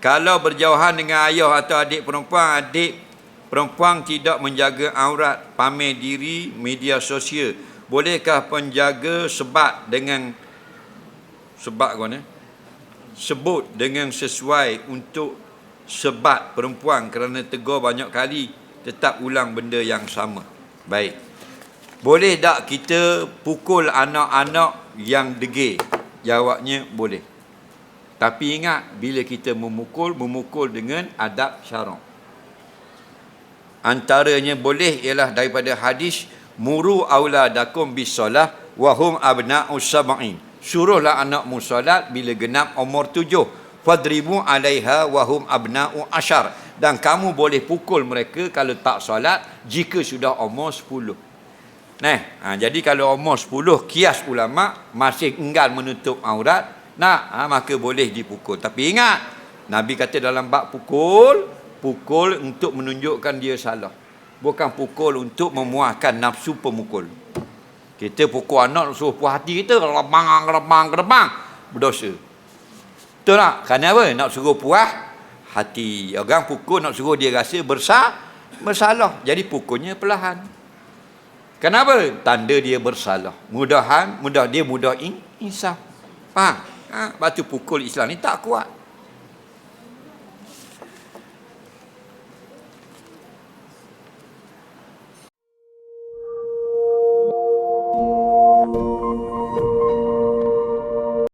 Kalau berjauhan dengan ayah atau adik perempuan, adik perempuan tidak menjaga aurat, pamer diri, media sosial. Bolehkah penjaga sebat dengan sebat kau? Sebut dengan sesuai untuk sebat perempuan kerana tegur banyak kali tetap ulang benda yang sama. Baik. Boleh tak kita pukul anak-anak yang degil? Jawabnya boleh. Tapi ingat bila kita memukul memukul dengan adab syarak. Antaranya boleh ialah daripada hadis muru auladakum bisalah wa hum abna'u sab'in. Suruhlah anakmu solat bila genap umur tujuh. Fadribu alaiha wa hum abna'u ashar. Dan kamu boleh pukul mereka kalau tak solat jika sudah umur sepuluh. Nah, ha, jadi kalau umur sepuluh kias ulama masih enggan menutup aurat, nak ha, maka boleh dipukul. Tapi ingat, Nabi kata dalam bab pukul, pukul untuk menunjukkan dia salah. Bukan pukul untuk memuaskan nafsu pemukul. Kita pukul anak suruh puas hati kita, gerbang, gerbang, gerbang. Berdosa. Betul tak? Kerana apa? Nak suruh puas hati. Orang pukul nak suruh dia rasa bersah, bersalah. Jadi pukulnya perlahan. Kenapa? Tanda dia bersalah. Mudahan, mudah dia mudah in, insaf. Faham? Ha, batu pukul Islam ni tak kuat.